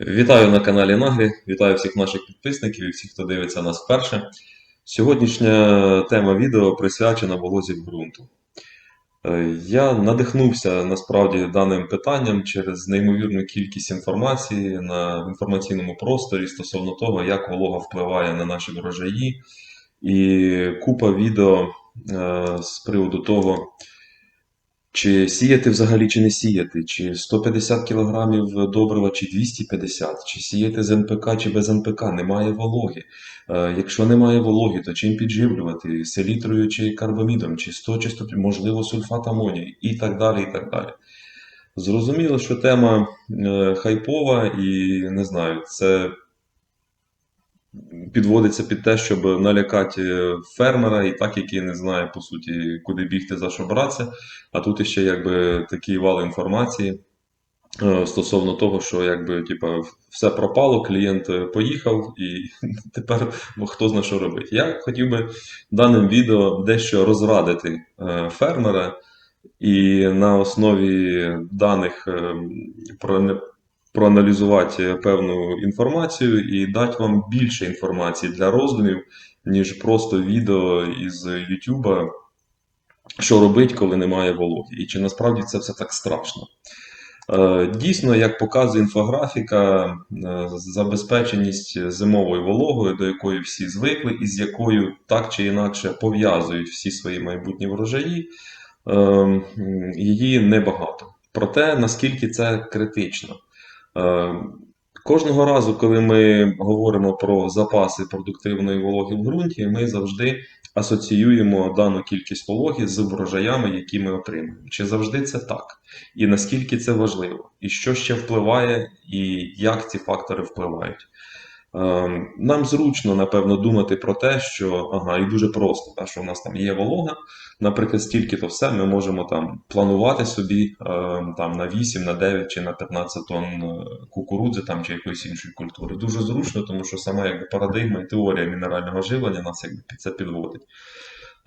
Вітаю на каналі Нагрі, вітаю всіх наших підписників і всіх, хто дивиться нас вперше. Сьогоднішня тема відео присвячена волозі ґрунту. Е, Я надихнувся насправді даним питанням через неймовірну кількість інформації на інформаційному просторі стосовно того, як волога впливає на наші врожаї, і купа відео е, з приводу того, чи сіяти взагалі, чи не сіяти, чи 150 кг добрива, чи 250, чи сіяти з НПК, чи без НПК, немає вологи. Е, Якщо немає вологи, то чим підживлювати? Селітрою чи карбамідом, чи 100, чи 100, можливо, сульфат амонію, і так далі, і так далі. Зрозуміло, що тема е, хайпова, і не знаю, це підводиться під те, щоб налякати фермера, і так, який не знає, по суті, куди бігти, за що братися. А тут іще якби такий вал інформації е, стосовно того, що якби типа, все пропало, клієнт е, поїхав, і тепер хто зна що робить. Я хотів би даним відео дещо розрадити е, фермера. І на основі даних про- проаналізувати певну інформацію і дати вам більше інформації для роздумів, ніж просто відео із YouTube, що робить, коли немає вологи, і чи насправді це все так страшно. Е, Дійсно, як показує інфографіка, е, забезпеченість зимовою вологою, до якої всі звикли, і з якою так чи інакше пов'язують всі свої майбутні врожаї, е, її небагато. Проте, наскільки це критично. Е, Кожного разу, коли ми говоримо про запаси продуктивної вологи в ґрунті, ми завжди асоціюємо дану кількість вологи з врожаями, які ми отримуємо. Чи завжди це так? І наскільки це важливо? І що ще впливає, і як ці фактори впливають? Е, Нам зручно, напевно, думати про те, що ага, і дуже просто, та, що в нас там є волога, наприклад, стільки-то все ми можемо там планувати собі е, там на 8, на 9 чи на 15 тонн е, кукурудзи там чи якоїсь іншої культури. Дуже зручно, тому що сама якби парадигма і теорія мінерального живлення нас якби під це підводить.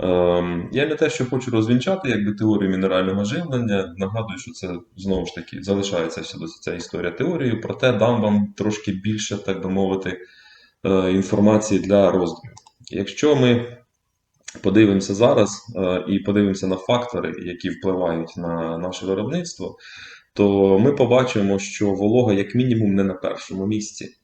Ем, Я не те, що хочу розвінчати якби теорію мінерального живлення. Нагадую, що це знову ж таки залишається вся ця історія теорією, проте дам вам трошки більше, так би мовити, е, інформації для роздумів. Якщо ми подивимося зараз е, і подивимося на фактори, які впливають на наше виробництво, то ми побачимо, що волога, як мінімум, не на першому місці.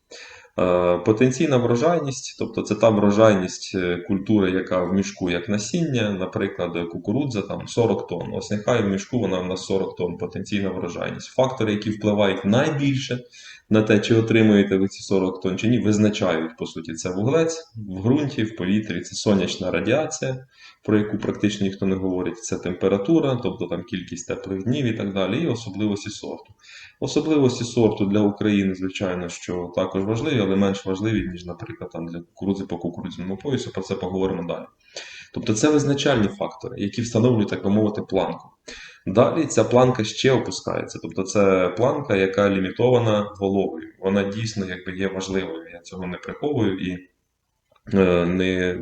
Е, Потенційна врожайність, тобто це та врожайність е, культури, яка в мішку як насіння, наприклад, кукурудза там 40 тонн. Ось нехай в мішку вона в нас 40 тонн потенційна врожайність. Фактори, які впливають найбільше на те, чи отримуєте ви ці 40 тонн чи ні, визначають по суті це вуглець в ґрунті, в повітрі, це сонячна радіація, про яку практично ніхто не говорить. Це температура, тобто там кількість теплих днів і так далі, і особливості сорту. Особливості сорту для України, звичайно, що також важливі, але менш важливі, ніж, наприклад, там для кукурудзи по кукурудзяному поясу. Про це поговоримо далі. Тобто це визначальні фактори, які встановлюють, так би мовити, планку. Далі ця планка ще опускається. Тобто це планка, яка лімітована вологою. Вона дійсно якби, є важливою. Я цього не приховую і е, не,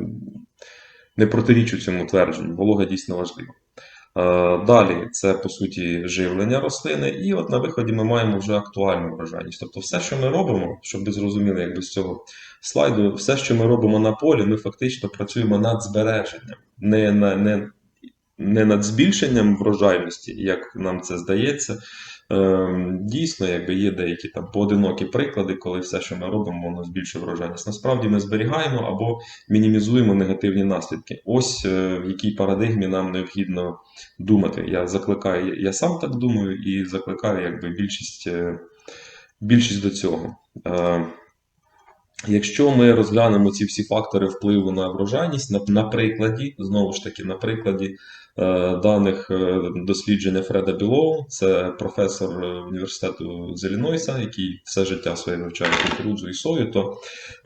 не протирічу цьому твердженню. Волога дійсно важлива. Е, Далі це по суті живлення рослини, і от на виході ми маємо вже актуальну врожайність. Тобто, все, що ми робимо, щоб ви зрозуміли, якби з цього слайду, все, що ми робимо на полі, ми фактично працюємо над збереженням, не, на, не, не над збільшенням врожайності, як нам це здається. Ем, Дійсно, якби є деякі там поодинокі приклади, коли все, що ми робимо, воно збільшує врожайність. Насправді ми зберігаємо або мінімізуємо негативні наслідки. Ось е, в якій парадигмі нам необхідно думати. Я закликаю, я сам так думаю, і закликаю якби більшість, е, більшість до цього. Якщо ми розглянемо ці всі фактори впливу на врожайність, на, на прикладі, знову ж таки, на прикладі е, даних е, дослідження Фреда Білоу, це професор е, університету Зелінойса, який все життя своє вивчає кукурудзу і сою, то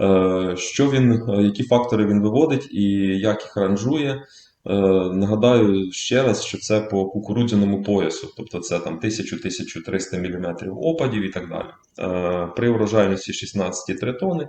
е, що він, е, які фактори він виводить і як їх ранжує, Нагадаю ще раз, що це по кукурудзяному поясу, тобто це там 1000-1300 мм опадів і так далі. Е, При врожайності 16,3 тони,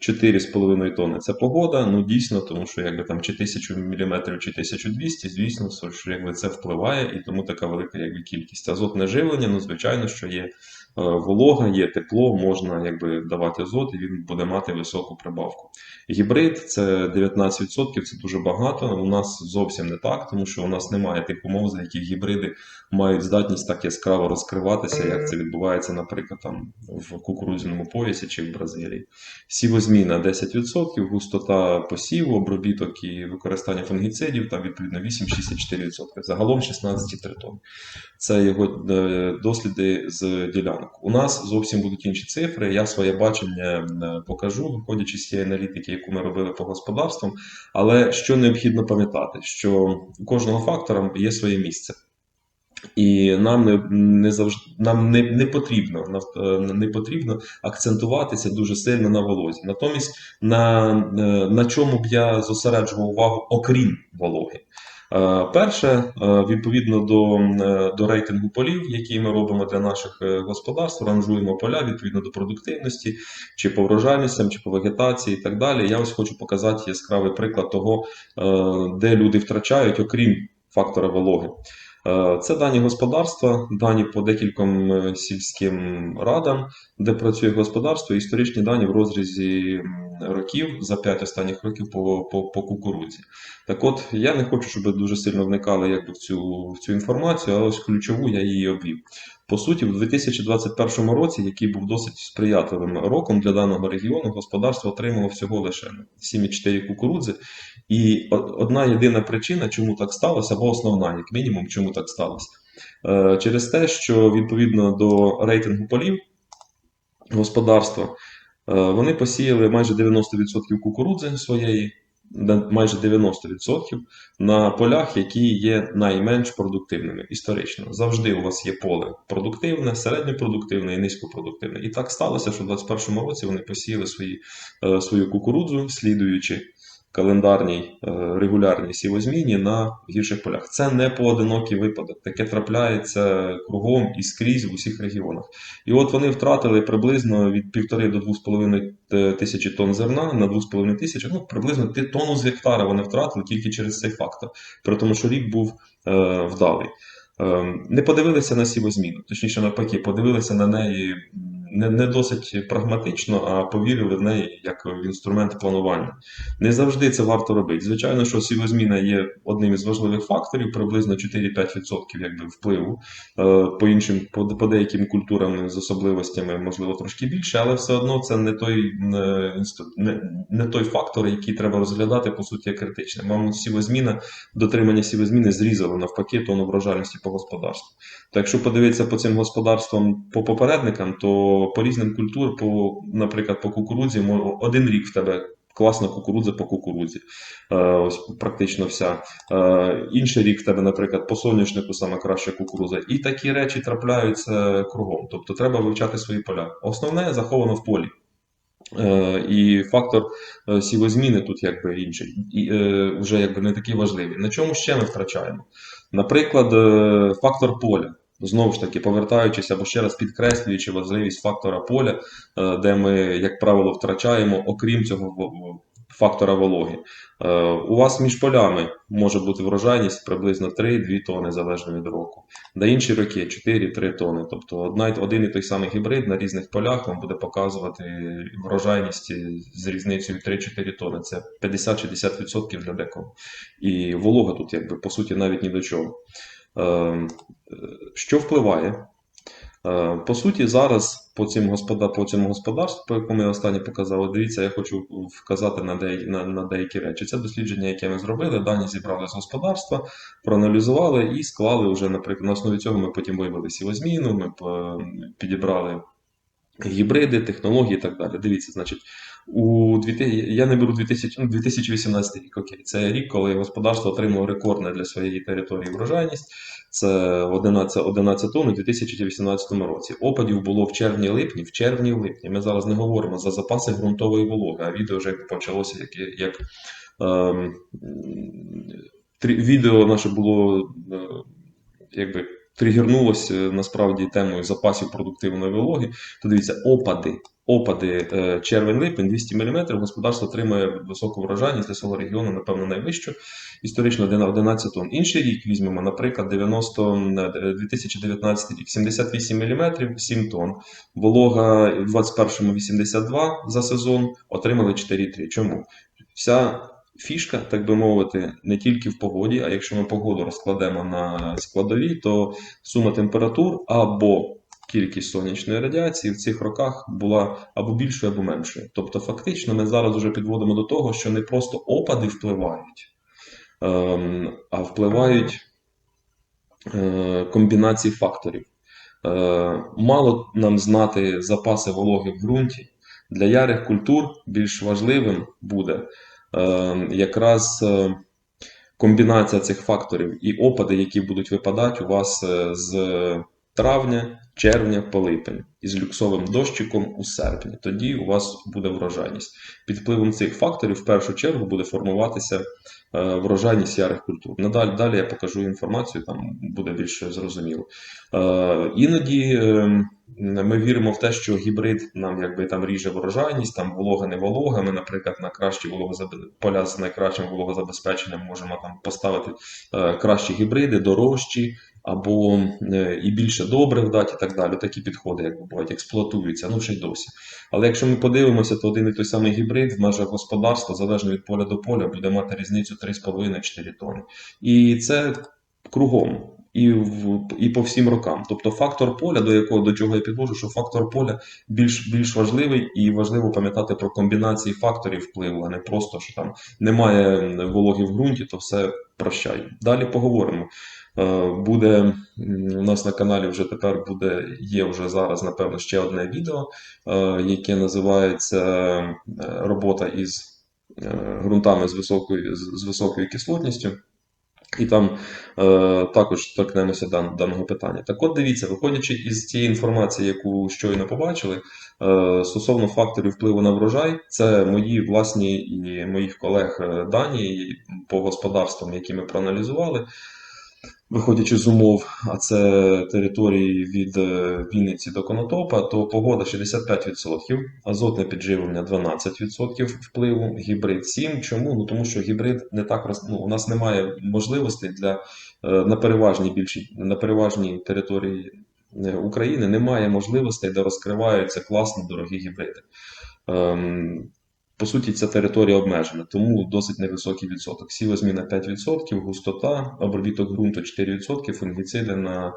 4,5 тонни це погода. Ну дійсно, тому що якби там чи 1000 мм, чи 1200, звісно, що якби це впливає, і тому така велика якби кількість. Азотне живлення, ну звичайно, що є волога, є тепло, можна якби давати азот, і він буде мати високу прибавку. Гібрид це 19%, це дуже багато. У нас зовсім не так, тому що у нас немає тих умов, за яких гібриди мають здатність так яскраво розкриватися, як це відбувається, наприклад, там в кукурудзяному поясі чи в Бразилії. Сівозміна 10%, густота посіву, обробіток і використання фунгіцидів там відповідно 8-64%. Загалом 16,3 тонн. Це його е, досліди з ділянок. У нас зовсім будуть інші цифри. Я своє бачення е, покажу, виходячи з тієї аналітики, яку ми робили по господарствам. Але що необхідно пам'ятати, що у кожного фактора є своє місце. І нам не, не завжди нам не, не потрібно е, не потрібно акцентуватися дуже сильно на волозі. Натомість, на, е, на чому б я зосереджував увагу, окрім вологи. Е, Перше, е, відповідно до, е, до рейтингу полів, які ми робимо для наших господарств, ранжуємо поля відповідно до продуктивності, чи по врожайностям, чи по вегетації і так далі. Я ось хочу показати яскравий приклад того, де люди втрачають, окрім фактора вологи. Е, Це дані господарства, дані по декільком е, сільським радам, де працює господарство, історичні дані в розрізі років за 5 останніх років по, по, по кукурудзі. Так от, я не хочу, щоб дуже сильно вникали якби, в, цю, в цю інформацію, але ось ключову я її обвів. По суті, в 2021 році, який був досить сприятливим роком для даного регіону, господарство отримало всього лише 7,4 кукурудзи. І одна єдина причина, чому так сталося, або основна, як мінімум, чому так сталося. Е, Через те, що відповідно до рейтингу полів господарства, е, вони посіяли майже 90% кукурудзи своєї, майже 90% на полях, які є найменш продуктивними історично. Завжди у вас є поле продуктивне, середньопродуктивне і низькопродуктивне. І так сталося, що в 2021 році вони посіяли свої, е, свою кукурудзу, слідуючи календарній е, регулярній сівозміні на гірших полях. Це не поодинокий випадок. Таке трапляється кругом і скрізь в усіх регіонах. І от вони втратили приблизно від 1,5 до 2,5 тисячі тонн зерна на 2,5 тисячі, ну приблизно тонну з гектара вони втратили тільки через цей фактор, при тому, що рік був е, вдалий. Е, не подивилися на сівозміну, точніше навпаки, подивилися на неї не, не досить прагматично, а повірили в неї як в інструмент планування. Не завжди це варто робити. Звичайно, що сівозміна є одним із важливих факторів, приблизно 4-5% якби, впливу. Е, По іншим, по, по деяким культурам з особливостями, можливо, трошки більше, але все одно це не той, е, не, не той фактор, який треба розглядати, по суті, критичним. Мабуть, сівозміна, дотримання сівозміни зрізало навпаки тону врожайності по господарству. То якщо подивитися по цим господарствам по попередникам, то по різним культурам, по, наприклад, по кукурудзі, один рік в тебе класна кукурудза по кукурудзі. Е, ось практично вся. Е, інший рік в тебе, наприклад, по соняшнику саме краща кукурудза. І такі речі трапляються кругом. Тобто треба вивчати свої поля. Основне заховано в полі. Е, І фактор сівозміни тут якби інший, і вже якби не такий важливий. На чому ще ми втрачаємо? Наприклад, фактор поля. Знову ж таки, повертаючись або ще раз підкреслюючи важливість фактора поля, е, де ми, як правило, втрачаємо, окрім цього фактора вологи. Е, У вас між полями може бути врожайність приблизно 3-2 тони залежно від року. На інші роки 4-3 тони. Тобто одна, один і той самий гібрид на різних полях вам буде показувати врожайність з різницею 3-4 тони. Це 50-60% для декого. І волога тут, якби по суті, навіть ні до чого. Е, Що впливає? Е, По суті, зараз по, цим господа, по цьому господарству, по якому я останнє показав, дивіться, я хочу вказати на деякі, на, на деякі речі. Це дослідження, яке ми зробили, дані зібрали з господарства, проаналізували і склали вже, наприклад, на основі цього ми потім виявили сівозміну, ми е, підібрали гібриди, технології і так далі. Дивіться, значить, у 2000, я не беру 2000, ну, 2018 рік, окей. Це рік, коли господарство отримало рекордне для своєї території врожайність. Це 11, 11 тонн у 2018 році. Опадів було в червні-липні, в червні-липні. Ми зараз не говоримо за запаси ґрунтової вологи, а відео вже почалося як, як ем, відео наше було е, якби тригернулось е, насправді темою запасів продуктивної вологи, то дивіться, опади. Опади е, червень-липень 200 мм, господарство отримує високу врожайність для свого регіону, напевно, найвищу. Історично для 11 тонн. Інший рік візьмемо, наприклад, 90, е, 2019 рік 78 мм, 7 тонн. Волога в 21-му 82 за сезон, отримали 4,3. Чому? Вся фішка, так би мовити, не тільки в погоді, а якщо ми погоду розкладемо на складові, то сума температур або кількість сонячної радіації в цих роках була або більшою, або меншою. Тобто, фактично, ми зараз вже підводимо до того, що не просто опади впливають, ем, а впливають е, комбінації факторів. Е, Мало нам знати запаси вологи в ґрунті. Для ярих культур більш важливим буде якраз е, комбінація цих факторів і опади, які будуть випадати у вас е, з травня, червня по липень із люксовим дощиком у серпні. Тоді у вас буде врожайність. Під впливом цих факторів в першу чергу буде формуватися е, врожайність ярих культур. Надалі далі я покажу інформацію, там буде більш зрозуміло. Е, Іноді е, ми віримо в те, що гібрид нам якби там ріже врожайність, там волога не волога. Ми, наприклад, на кращі вологозаб... поля з найкращим вологозабезпеченням можемо там поставити е, кращі гібриди, дорожчі. Або е, і більше добрив дати, і так далі. Такі підходи, як бувають, експлуатуються, ну ще й досі. Але якщо ми подивимося, то один і той самий гібрид в межах господарства, залежно від поля до поля, буде мати різницю 3,5-4 тонни. І це кругом. І в і по всім рокам. Тобто фактор поля, до якого до чого я підвожу, що фактор поля більш більш важливий, і важливо пам'ятати про комбінації факторів впливу, а не просто що там немає вологи в ґрунті, то все прощай. Далі поговоримо. Е, Буде у нас на каналі вже тепер буде, є вже зараз, напевно, ще одне відео, е, яке називається е, робота із ґрунтами з високою, з високою кислотністю. І там е, також торкнемося дан, даного питання. Так от дивіться, виходячи із цієї інформації, яку щойно побачили, е, стосовно факторів впливу на врожай, це мої власні і моїх колег дані по господарствам, які ми проаналізували. Виходячи з умов, а це території від е, Вінниці до Конотопа, то погода 65%, азотне підживлення 12% впливу, гібрид 7%. Чому? Ну тому що гібрид не так роз... ну, у нас немає можливостей для е, на переважній більшій на переважній території е, України немає можливостей, де розкриваються класно дорогі гібриди. По суті, ця територія обмежена, тому досить невисокий відсоток. Сівозміна 5%, густота, обробіток ґрунту 4%, фунгіциди на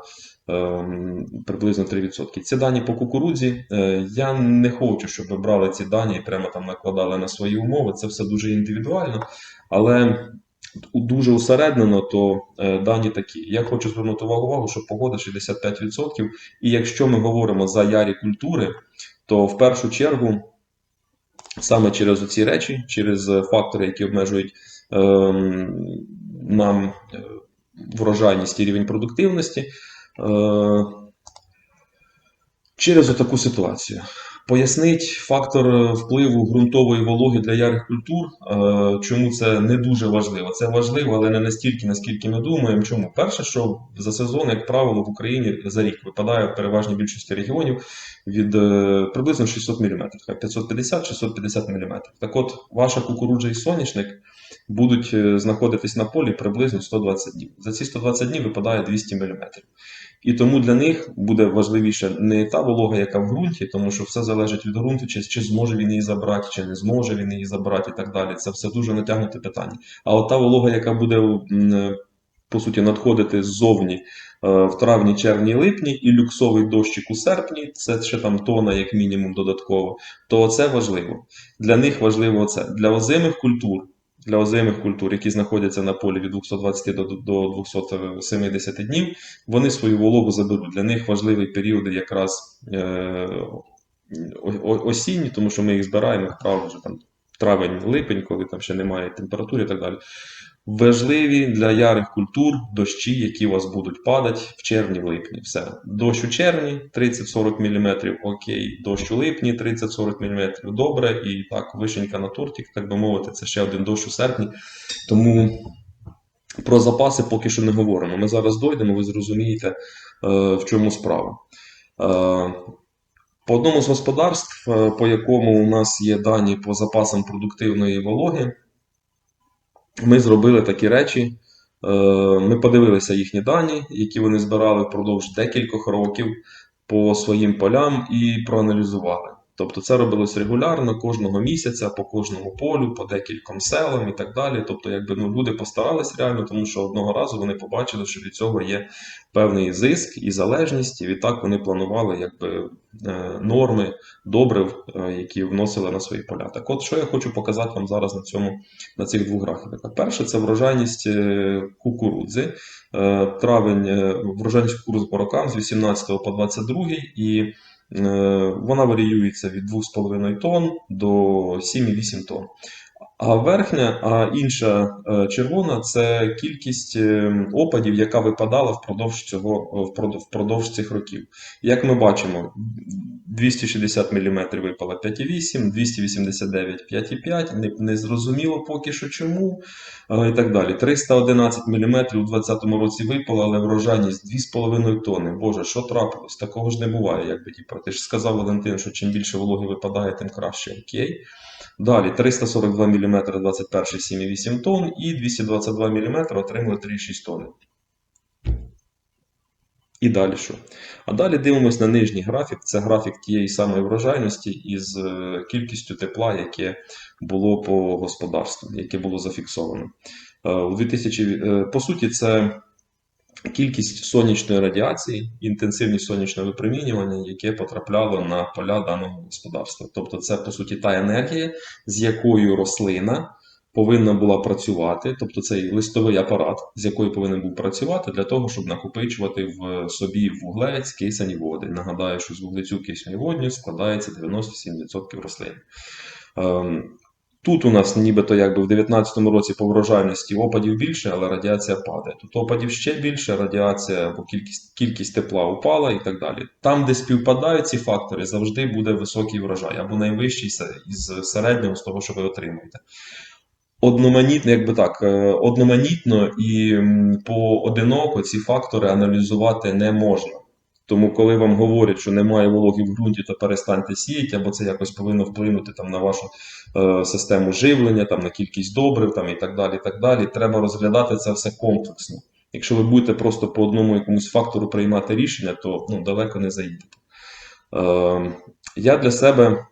ем, приблизно 3%. Ці дані по кукурудзі. Е, я не хочу, щоб ви брали ці дані і прямо там накладали на свої умови. Це все дуже індивідуально, але дуже усереднено, то е, дані такі. Я хочу звернути увагу, що погода 65%. І якщо ми говоримо за ярі культури, то в першу чергу. Саме через оці речі, через е, фактори, які обмежують е, нам е, врожайність і рівень продуктивності, е, через отаку ситуацію. Пояснить фактор впливу ґрунтової вологи для ярих культур, е, чому це не дуже важливо. Це важливо, але не настільки, наскільки ми думаємо. Чому? Перше, що за сезон, як правило, в Україні за рік випадає в переважній більшості регіонів від е, приблизно 600 мм, 550-650 мм. Так от, ваша кукурудза і соняшник будуть е, знаходитись на полі приблизно 120 днів. За ці 120 днів випадає 200 мм. І тому для них буде важливіше не та волога, яка в ґрунті, тому що все залежить від ґрунту, чи, чи зможе він її забрати, чи не зможе він її забрати, і так далі. Це все дуже натягнуте питання. А от та волога, яка буде по суті надходити ззовні е, в травні, червні, липні, і люксовий дощик у серпні, це ще там тона, як мінімум, додатково, то це важливо. Для них важливо це. Для озимих культур. Для озимих культур, які знаходяться на полі від 220 до, до 270 днів, вони свою вологу заберуть. Для них важливий період якраз е, осінні, тому що ми їх збираємо, правило, вже там травень-липень, коли там ще немає температури і так далі. Важливі для ярих культур дощі, які у вас будуть падати в червні-липні. Все. Дощ у червні 30-40 мм, окей, дощ у липні 30-40 мм, добре. І так, вишенька на тортик, так би мовити, це ще один дощ у серпні. Тому про запаси поки що не говоримо. Ми зараз дойдемо, ви зрозумієте, Е, В чому справа? Е, По одному з господарств, е, по якому у нас є дані по запасам продуктивної вологи, ми зробили такі речі. Е, Ми подивилися їхні дані, які вони збирали впродовж декількох років по своїм полям і проаналізували. Тобто це робилось регулярно кожного місяця по кожному полю, по декільком селам і так далі. Тобто, якби ну, люди постарались реально, тому що одного разу вони побачили, що від цього є певний зиск і залежність, і відтак вони планували якби, е, норми добрив, е, які вносили на свої поля. Так от, що я хочу показати вам зараз на цьому на цих двох графіках. Перше, це врожайність е, кукурудзи. Травень, врожайність кукурудзи по рокам з 18 по 22 і вона варіюється від 2,5 тонн до 7,8 тонн. А верхня, а інша е, червона це кількість е, опадів, яка випадала впродовж цього впродовж, впродовж цих років. Як ми бачимо, 260 мм випало 5,8, 289 5,5, не, не зрозуміло поки що чому, е, і так далі. 311 мм у 2020 році випало, але врожайність 2,5 тонни. Боже, що трапилось? Такого ж не буває, якби типу. Ти ж сказав Валентин, що чим більше вологи випадає, тим краще. Окей. Далі 342 мм 21 7,8 тонн і 222 мм отримали 3,6 тонни. І далі що? А далі дивимось на нижній графік. Це графік тієї самої врожайності із е, кількістю тепла, яке було по господарству, яке було зафіксовано. Е, У 2000, е, по суті, це кількість сонячної радіації, інтенсивність сонячного випромінювання, яке потрапляло на поля даного господарства. Тобто, це по суті та енергія, з якою рослина повинна була працювати, тобто цей листовий апарат, з якою повинен був працювати для того, щоб накопичувати в собі вуглець, кисень води. Нагадаю, що з вуглецю кисню і водню складається 97% рослин. Тут у нас нібито якби в 2019 році по врожайності опадів більше, але радіація падає. Тут опадів ще більше, радіація або кількість, кількість тепла упала і так далі. Там, де співпадають ці фактори, завжди буде високий врожай або найвищий із середнього з того, що ви отримуєте. Одноманітно, якби так, е, одноманітно і поодиноко ці фактори аналізувати не можна. Тому, коли вам говорять, що немає вологи в ґрунті, то перестаньте сіяти, або це якось повинно вплинути там, на вашу е, систему живлення, там, на кількість добрив там, і так далі. і так далі. Треба розглядати це все комплексно. Якщо ви будете просто по одному якомусь фактору приймати рішення, то ну, далеко не заїдете. Е, я для себе,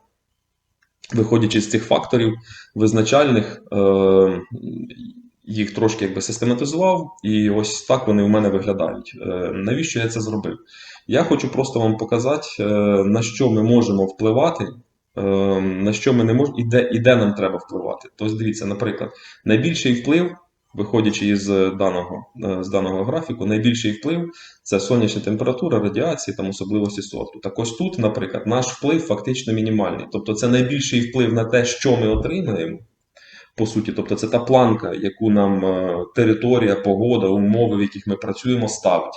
виходячи з цих факторів визначальних, е, їх трошки якби систематизував, і ось так вони в мене виглядають. Е, навіщо я це зробив? Я хочу просто вам показати, е, на що ми можемо впливати, е, на що ми не можемо, і де, і де нам треба впливати. Тобто, дивіться, наприклад, найбільший вплив, виходячи із даного, е, з даного графіку, найбільший вплив це сонячна температура, радіації, там особливості сорту. Так ось тут, наприклад, наш вплив фактично мінімальний. Тобто, це найбільший вплив на те, що ми отримаємо. По суті, тобто це та планка, яку нам територія, погода, умови, в яких ми працюємо, ставить.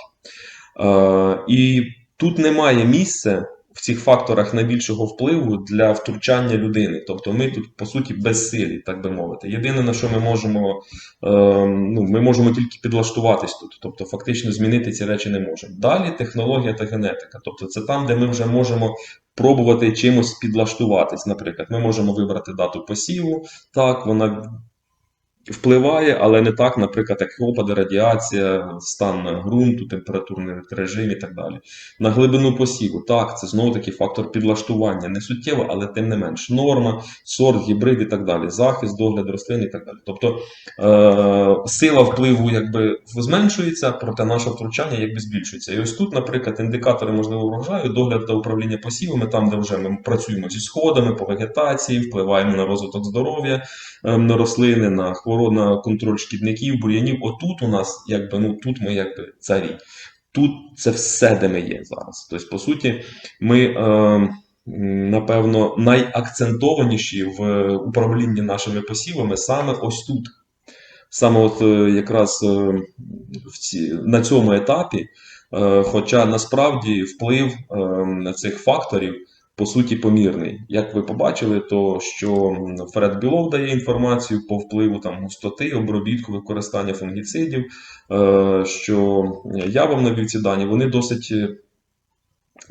Е, І тут немає місця в цих факторах найбільшого впливу для втручання людини. Тобто ми тут, по суті, безсилі, так би мовити. Єдине, на що ми можемо, е, ну, ми можемо тільки підлаштуватись тут, тобто фактично змінити ці речі не можемо. Далі технологія та генетика. Тобто це там, де ми вже можемо пробувати чимось підлаштуватись. Наприклад, ми можемо вибрати дату посіву, так, вона впливає, але не так, наприклад, як опади, радіація, стан ґрунту, температурний режим і так далі. На глибину посіву, так, це знову таки фактор підлаштування. Не суттєво, але тим не менш. Норма, сорт, гібрид і так далі. Захист, догляд рослин і так далі. Тобто е- сила впливу якби зменшується, проте наше втручання якби збільшується. І ось тут, наприклад, індикатори можливо врожаю, догляд та управління посівами, там, де вже ми працюємо зі сходами, по вегетації, впливаємо на розвиток здоров'я е, рослини, на хвороб, на контроль шкідників, бур'янів. Отут у нас, якби, ну тут ми якби царі. Тут це все, де ми є зараз. Тобто, по суті, ми, е, напевно, найакцентованіші в управлінні нашими посівами саме ось тут. Саме от е, якраз е, в ці, на цьому етапі, е, хоча насправді вплив е, цих факторів по суті помірний. Як ви побачили, то що Фред Білов дає інформацію по впливу там, густоти, обробітку, використання фунгіцидів, е, що я вам навів ці дані, вони досить, е,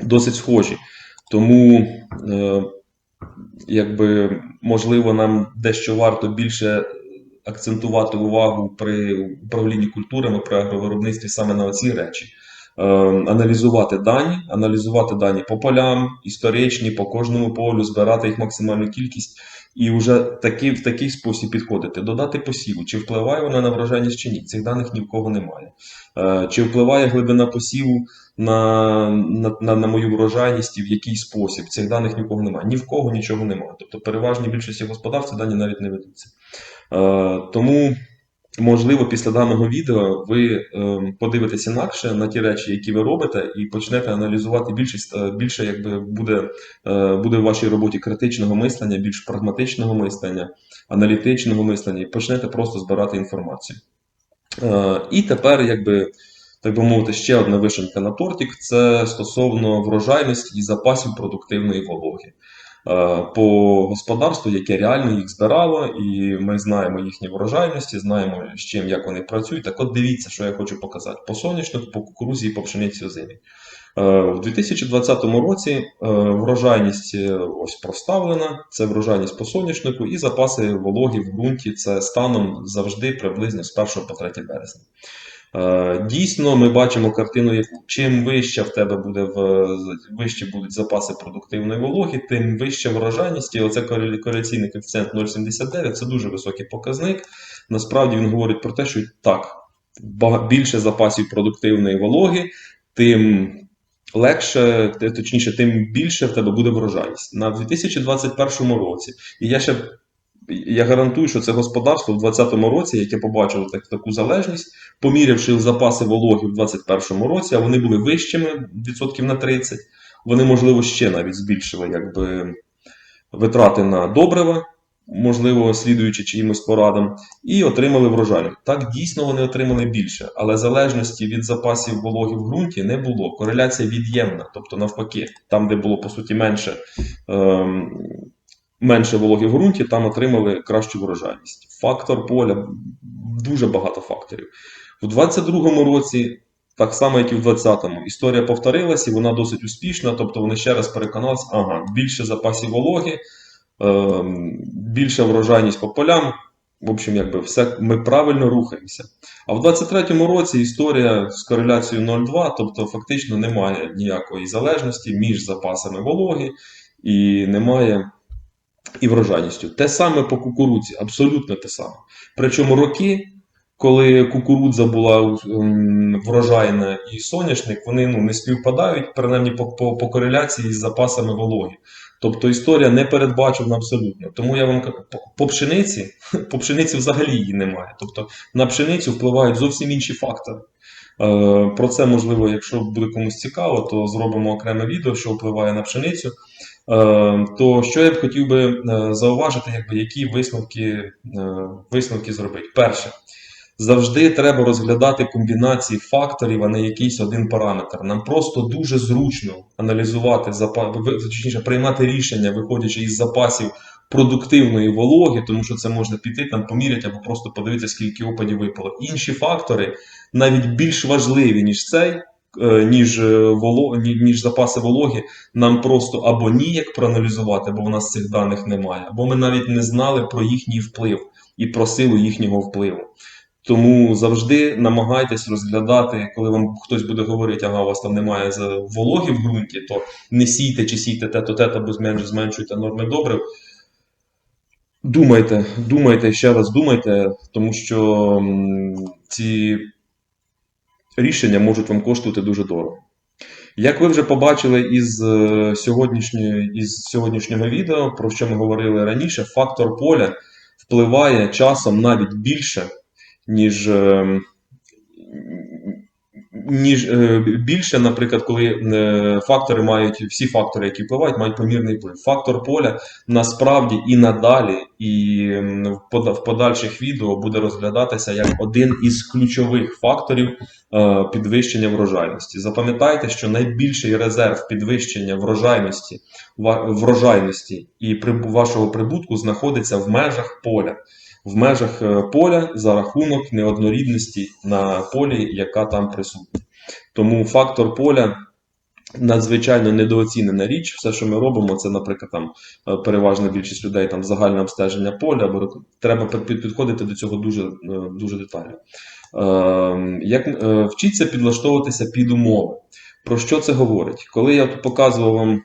досить схожі. Тому, е, якби, можливо, нам дещо варто більше акцентувати увагу при управлінні культурами, при агровиробництві саме на ці речі. Е, аналізувати дані, аналізувати дані по полям, історичні, по кожному полю, збирати їх максимальну кількість і вже таки, в такий спосіб підходити. Додати посіву, чи впливає вона на врожайність чи ні. Цих даних ні в кого немає. Е, Чи впливає глибина посіву на, на, на, на мою врожайність і в який спосіб? Цих даних ні в кого немає. Ні в кого нічого немає. Тобто переважній більшості господарств дані навіть не ведуться. Е, Тому можливо, після даного відео ви е, подивитесь інакше на ті речі, які ви робите, і почнете аналізувати більшість, е, більше якби буде, е, буде в вашій роботі критичного мислення, більш прагматичного мислення, аналітичного мислення, і почнете просто збирати інформацію. Е, І тепер, якби. Так би мовити, ще одна вишенька на тортик це стосовно врожайності і запасів продуктивної вологи. Е, По господарству, яке реально їх збирало, і ми знаємо їхні врожайності, знаємо з чим, як вони працюють. Так от дивіться, що я хочу показати по соняшнику, по кукурузі і по пшениці озимі. У 2020 році е, врожайність е, ось проставлена, це врожайність по соняшнику, і запаси вологи в ґрунті це станом завжди приблизно з 1 по 3 березня. Е, Дійсно, ми бачимо картину, яку чим вище в тебе буде в вище будуть запаси продуктивної вологи, тим вища врожайність. І оце кореляційний коефіцієнт 0,79 це дуже високий показник. Насправді він говорить про те, що так, більше запасів продуктивної вологи, тим легше, точніше, тим більше в тебе буде врожайність. На 2021 році, і я ще я гарантую, що це господарство в 2020 році, яке побачило так, таку залежність, помірявши запаси вологи в 2021 році, а вони були вищими відсотків на 30, вони, можливо, ще навіть збільшили якби, витрати на добрива, можливо, слідуючи чиїмось порадам, і отримали врожайність. Так, дійсно вони отримали більше, але залежності від запасів вологи в ґрунті не було. Кореляція від'ємна, тобто навпаки, там, де було по суті менше. Ем, Менше вологи в ґрунті, там отримали кращу врожайність. Фактор поля дуже багато факторів. У 22-му році, так само, як і в 20-му, історія повторилась і вона досить успішна. Тобто вони ще раз переконалися, ага, більше запасів вологи, ем, більша врожайність по полям. В общем, якби все ми правильно рухаємося. А в 23-му році історія з кореляцією 0,2, тобто фактично немає ніякої залежності між запасами вологи і немає і врожайністю. Те саме по кукурудзі, абсолютно те саме. Причому роки, коли кукурудза була ем, врожайна і соняшник, вони ну, не співпадають, принаймні по, по, по кореляції з запасами вологи. Тобто історія не передбачена абсолютно. Тому я вам кажу, по, пшениці, по пшениці взагалі її немає. Тобто на пшеницю впливають зовсім інші фактори. Е, Про це можливо, якщо буде комусь цікаво, то зробимо окреме відео, що впливає на пшеницю. Е, То що я б хотів би е, зауважити, якби які висновки, е, висновки зробити. Перше, завжди треба розглядати комбінації факторів, а не якийсь один параметр. Нам просто дуже зручно аналізувати точніше, приймати рішення, виходячи із запасів продуктивної вологи, тому що це можна піти там поміряти або просто подивитися, скільки опадів випало. Інші фактори навіть більш важливі, ніж цей. Е, Ніж, е, воло, ніж запаси вологи, нам просто або ніяк проаналізувати, бо в нас цих даних немає, або ми навіть не знали про їхній вплив і про силу їхнього впливу. Тому завжди намагайтесь розглядати, коли вам хтось буде говорити, ага, у вас там немає вологи в ґрунті, то не сійте чи сійте те-то, те-то, або зменшуйте норми добрив. Думайте, думайте, ще раз думайте, тому що ці рішення можуть вам коштувати дуже дорого. Як ви вже побачили із, е, сьогоднішньої, із сьогоднішнього відео, про що ми говорили раніше, фактор поля впливає часом навіть більше, ніж, е, ніж е, більше, наприклад, коли е, фактори мають, всі фактори, які впливають, мають помірний вплив. Фактор поля насправді і надалі і в подальших відео буде розглядатися як один із ключових факторів е, підвищення врожайності. Запам'ятайте, що найбільший резерв підвищення врожайності, врожайності і вашого прибутку знаходиться в межах поля. В межах е, поля за рахунок неоднорідності на полі, яка там присутня. Тому фактор поля надзвичайно недооцінена річ. Все, що ми робимо, це, наприклад, там е, переважна більшість людей там загальне обстеження поля, або треба під- під- підходити до цього дуже, е, дуже детально. Е, Як вчіться підлаштовуватися під умови. Про що це говорить? Коли я показував вам е,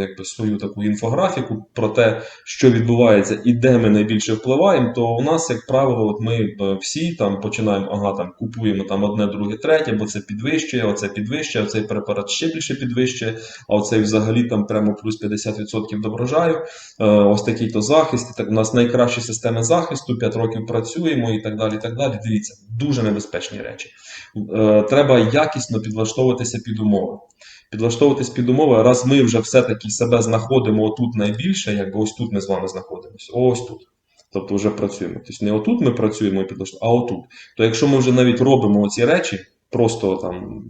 якби свою таку інфографіку про те, що відбувається і де ми найбільше впливаємо, то у нас, як правило, от ми е, всі там починаємо, ага, там купуємо там одне, друге, третє, бо це підвищує, оце підвищує, оцей препарат ще більше підвищує, а оцей взагалі там прямо плюс 50% до врожаю. Е, ось такий то захист. Так, у нас найкращі системи захисту, 5 років працюємо і так далі. і так далі. Дивіться, дуже небезпечні речі. Е, треба якісно підлаштовуватися під умови. Підлаштовуватись під умови, раз ми вже все-таки себе знаходимо отут найбільше, якби ось тут ми з вами знаходимося, ось тут. Тобто вже працюємо. Тобто не отут ми працюємо і підлаштовуємо, а отут. То якщо ми вже навіть робимо оці речі, просто там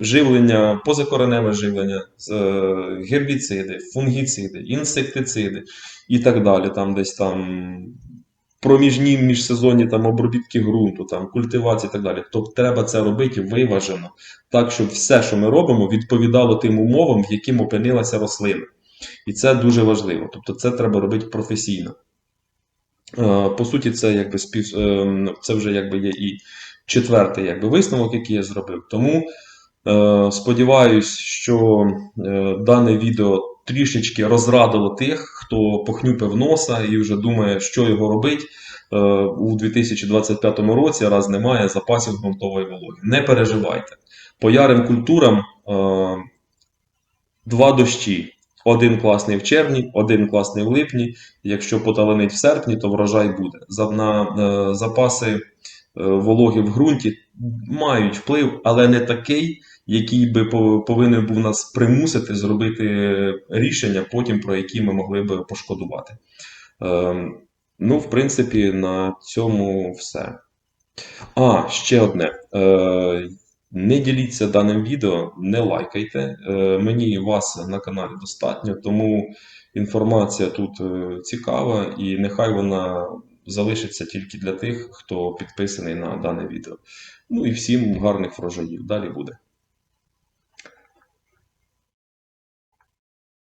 живлення, позакореневе живлення, е, гербіциди, фунгіциди, інсектициди і так далі, там десь там проміжні міжсезонні там обробітки ґрунту, там культивації і так далі. Тобто треба це робити виважено, так щоб все, що ми робимо, відповідало тим умовам, в яким опинилася рослина. І це дуже важливо. Тобто, це треба робити професійно. Е, По суті, це якби спів... е, це вже якби є і четвертий якби, висновок, який я зробив. Тому е, сподіваюсь, що дане відео трішечки розрадило тих, хто похнюпив носа і вже думає, що його робить е, у 2025 році, раз немає запасів ґрунтової вологи. Не переживайте. По ярим культурам е, два дощі. Один класний в червні, один класний в липні. Якщо поталанить в серпні, то врожай буде. На е, запаси вологи в ґрунті мають вплив, але не такий, який би повинен був нас примусити зробити рішення, потім про які ми могли би пошкодувати. Е, ну, в принципі, на цьому все. А, ще одне. Е, не діліться даним відео, не лайкайте. Е, мені вас на каналі достатньо, тому інформація тут е, цікава і нехай вона залишиться тільки для тих, хто підписаний на дане відео. Ну і всім гарних врожаїв. Далі буде.